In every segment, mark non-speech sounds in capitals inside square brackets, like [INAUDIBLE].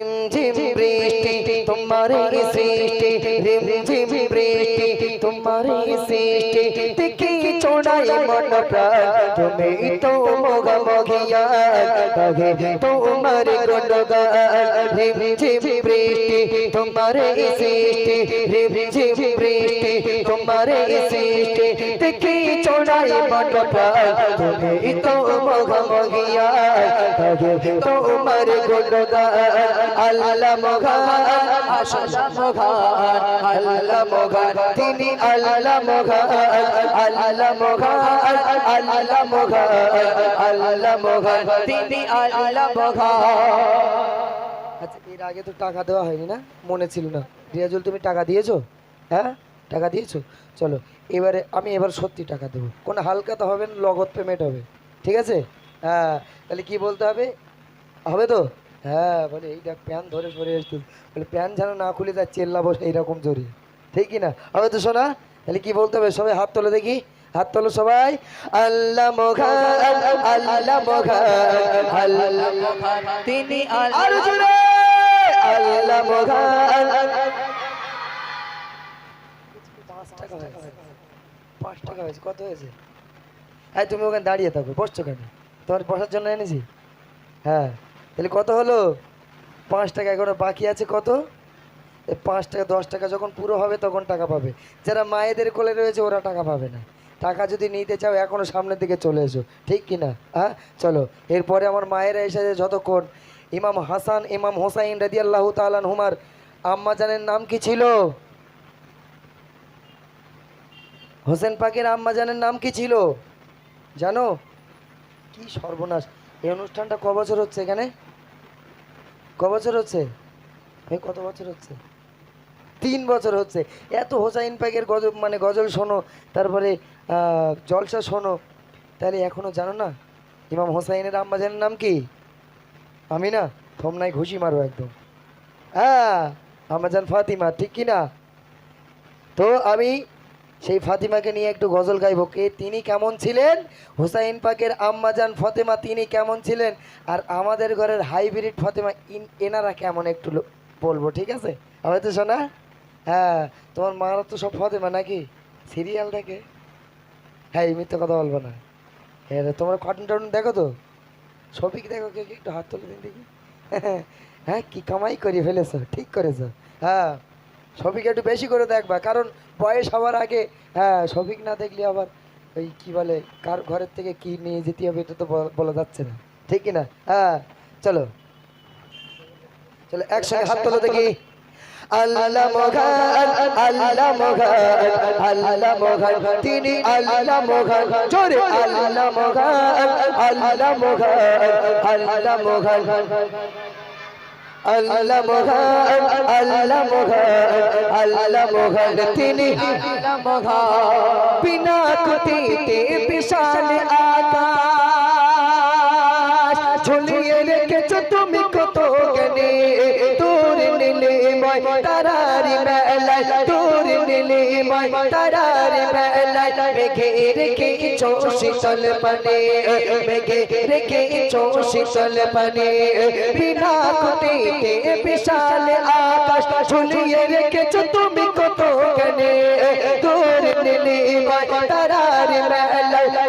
Jim Jim Jim বৃষ্টি তোমার সৃষ্টি রিম ঝিম বৃষ্টি তোমার সৃষ্টি দেখি চোড়াই মন প্রাণ তুমি তো মোগ মগিয়া তাহে তোমার গুণগান রিম ঝিম বৃষ্টি তোমার সৃষ্টি রিম ঝিম বৃষ্টি তোমার সৃষ্টি দেখি চোড়াই মন প্রাণ তুমি তো মোগ মগিয়া তাহে আচ্ছা এর আগে তো টাকা দেওয়া হয়নি না মনে ছিল না রিয়াজুল তুমি টাকা দিয়েছ হ্যাঁ টাকা দিয়েছ চলো এবারে আমি এবার সত্যি টাকা দেবো কোনো হালকা তো হবে না লগত পেমেন্ট হবে ঠিক আছে হ্যাঁ তাহলে কি বলতে হবে হবে তো হ্যাঁ বলে এইটা প্যান ধরে সরে আসতো বলে প্যান যেন না খুলে তার চেল্লাবো এইরকম জোরে। ঠিক কি না? হবে তো শোনা তাহলে কি বলতে হবে? সবাই হাত তোলো দেখি। হাত তোলো সবাই। আল্লাহ আল্লাহ আল্লাহ মোঘান তিনি আল্লাহ মোঘান পাঁচ টাকা হয়েছে। পাঁচ টাকা হয়েছে। কত হয়েছে? হ্যাঁ তুমি ওখানে দাঁড়িয়ে থাকো। বসছো কেন? তোমার বসার জন্য এনেছি? হ্যাঁ। তাহলে কত হলো? পাঁচ টাকা এগারো বাকি আছে কত? পাঁচ টাকা, দশ টাকা যখন পুরো হবে তখন টাকা পাবে। যারা মায়েদের কোলে রয়েছে ওরা টাকা পাবে না। টাকা যদি নিতে চাও, এখনও সামনের দিকে চলে এসো। ঠিক কি না? হ্যাঁ চলো, এরপরে আমার মায়েরা এসেছে যতক্ষণ। ইমাম হাসান, ইমাম হোসাইন রাজি আল্লাহ তালান হুমার আম্মা জানের নাম কি ছিল? হোসেন পাকের আম্মা জানের নাম কি ছিল? জানো? কি সর্বনাশ। এই অনুষ্ঠানটা ক বছর হচ্ছে এখানে? ক বছর হচ্ছে? এই কত বছর হচ্ছে? তিন বছর হচ্ছে। এত হোসাইন পাকের গজল মানে গজল শোনো, তারপরে জলসা শোনো। তাহলে এখনও জানো না? ইমাম হোসাইনের আম্মাজানের নাম কি? আমি না থমনায় ঘুষি মারো একদম। হ্যাঁ আম্মাজান ফাতিমা, ঠিক কি না তো আমি সেই ফাতিমাকে নিয়ে একটু গজল গাইব কে? তিনি কেমন ছিলেন? হুসাইন পাকের আম্মাজান ফতেমা, তিনি কেমন ছিলেন? আর আমাদের ঘরের হাইব্রিড ফতেমা, ইন এনারা কেমন একটু বলব, ঠিক আছে? হবে তো শোনা? হ্যাঁ তোমার মারা তো সব ফতেমা নাকি? সিরিয়াল দেখে? হ্যাঁ এই মিথ্যে কথা বলব না। হ্যাঁ তোমরা কার্টুন টার্টুন দেখো তো? সবিক দেখো কে একটু হাত তুলে দিন দেখি। [LAUGHS] হ্যাঁ কি কামাই করে ফেলেছো, ঠিক করেছ। হ্যাঁ সবিক একটু বেশি করে দেখবা, কারণ বয়স হওয়ার আগে হ্যাঁ সবিক না দেখলে আবার ওই কি বলে, কার ঘরের থেকে কি নিয়ে যেতে হবে এটা তো বলা যাচ্ছে না। ঠিক না হ্যাঁ চলো। চলো, একসঙ্গে হাত তোলো দেখি। আল্লাহ মোঘান আল্লাহ মোঘান আল্লাহ মোঘান তিনি আল্লাহ মোঘান জোরে আল্লাহ মোঘান আল্লাহ মোঘান আল্লাহ মোঘান আল্লাহ মোঘান আল্লাহ মোঘান আল্লাহ মোঘান তিনি বিনা মেলায় মেঘে রেখেছো শীতল পানে মেঘে রেখেছো শীতল পানে বিনা কুটিতে বিশাল আকাশ ঝুলিয়ে রেখেছো তুমি কত জ্ঞানে তোর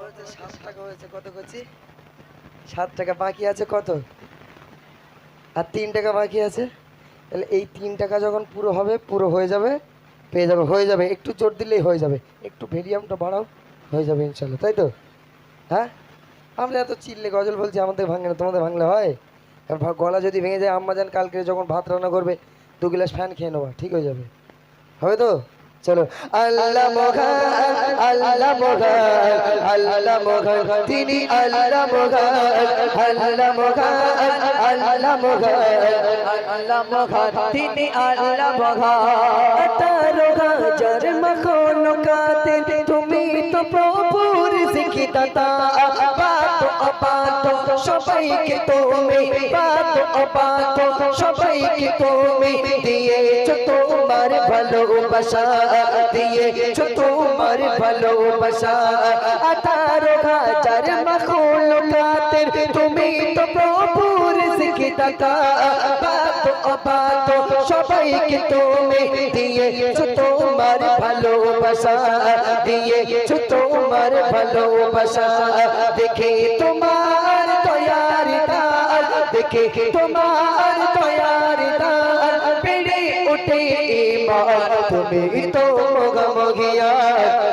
হয়েছে, সাত টাকা হয়েছে, কত করছি? সাত টাকা বাকি আছে কত? আর তিন টাকা বাকি আছে? তাহলে এই তিন টাকা যখন পুরো হবে, পুরো হয়ে যাবে, পেয়ে যাবে, হয়ে যাবে। একটু জোর দিলেই হয়ে যাবে। একটু ভেরিয়ামটা বাড়াও, হয়ে যাবে ইনশাল্লাহ, তাই তো? হ্যাঁ? আমরা এত চিল্লে গজল বলছি, আমাদের ভাঙে না, তোমাদের ভাঙলে হয়? আর গলা যদি ভেঙে যায়, আম্মা যান কালকে যখন ভাত রান্না করবে, দু গ্লাস ফ্যান খেয়ে নেওয়া, ঠিক হয়ে যাবে। হবে তো? চলো। আল্লাহ মহান আল্লাহ মহান আল্লাহ মহান। তিনি আল্লাহ মহান আল্লাহ মহান আল্লাহ মহান। আল্লাহ মহান তিনি আল্লাহ মহান। তারো হাজার মখলুকাতে তুমি তো প্রভুর শিখিদাতা অপাত সবাইকে তুমি পাত অপাত সবাইকে তুমি দিয়েছ তোমার ভালোবাসা, দিয়েছ তোমার ভালোবাসা। আঠারো হাজার মখলুকাতের তুমি তো প্রভুর শিখিদাতা পাত অপাত সবাইকে তুমি দিয়েছ তোমার ভালোবাসা। দিয়েছ তোমার ভালোবাসা। দেখে তোমার দান দেখে তোমার বেড়ে ওঠে ইমান তুমি তো মগমগিয়া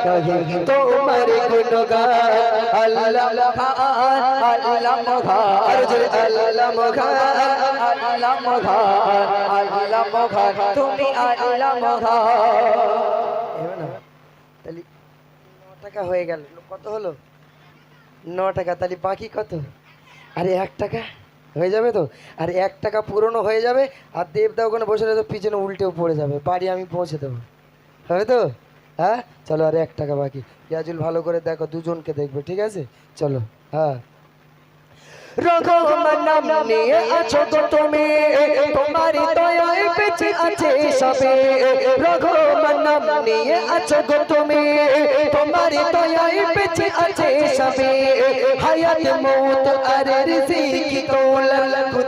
কহি তোমার গুণগান, আল্লাহ মহান আল্লাহ মহান। আল্লাহ মগান আল্লাহ মহান আল্লাহ মহান। তুমি আল্লাহ মহান। তাহলে ন টাকা হয়ে গেল। কত হলো? ন টাকা, তাহলে বাকি কত? আরে এক টাকা। হয়ে যাবে তো? আর এক টাকা পুরনো হয়ে যাবে, আর দেবদা ওখানে বসে রয়েছে, পিছনে উল্টেও পড়ে যাবে। বাড়ি আমি পৌঁছে দেবো। হবে তো? হ্যাঁ? চলো আর এক টাকা বাকি। ইয়াজুল, ভালো করে দেখো, দুজনকে দেখবে, ঠিক আছে? চলো হ্যাঁ। আছো আছে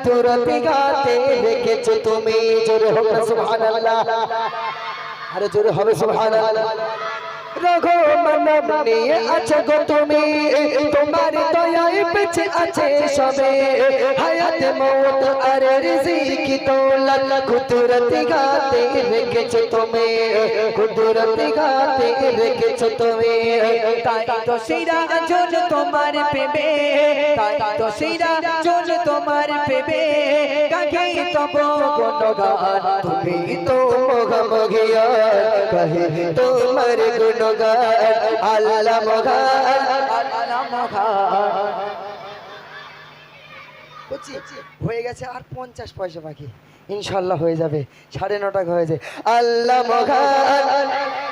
কুদরতি গাতে রেখেছো তুমি। জোরে হোক সুবহানাল্লাহ। আরে জোরে হবে সুবহানাল্লাহ। রঘুমান নিয়ে আছে গো তুমি। তোমার দয়ায় বেঁচে আছে সবে। হায়াত মৌত আর রিজিকি দৌলত। কুদরতি গাতে রেখেছো তুমি। কুদরতি গাতে রেখেছো তুমি। তাই তো সিরা জোন তোমার পেবে। তাই তো সিরা জোন তোমার পেবে। কাকে তব গুণগান তুমি তো কহে তোমার গুণগান আল্লাহ আল্লাহ হয়ে গেছে আর পঞ্চাশ পয়সা বাকি ইনশাল্লাহ হয়ে যাবে সাড়ে ন হয়ে হয়েছে আল্লাহ মগান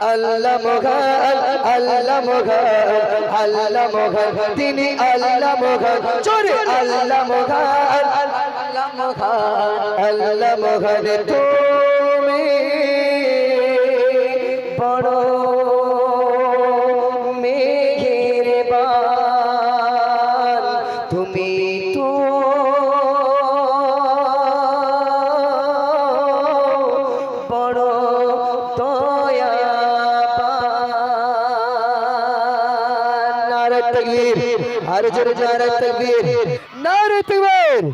আল্লাহ মগান আল্লাহ মগান আল্লাহ মগান তিনি আল্লাহ মগান চোরে আল্লাহ মগান আল্লাহ মহান আল্লাহ মগান তুমি तकबीर हर जर नारे तकबीर नारे तकबीर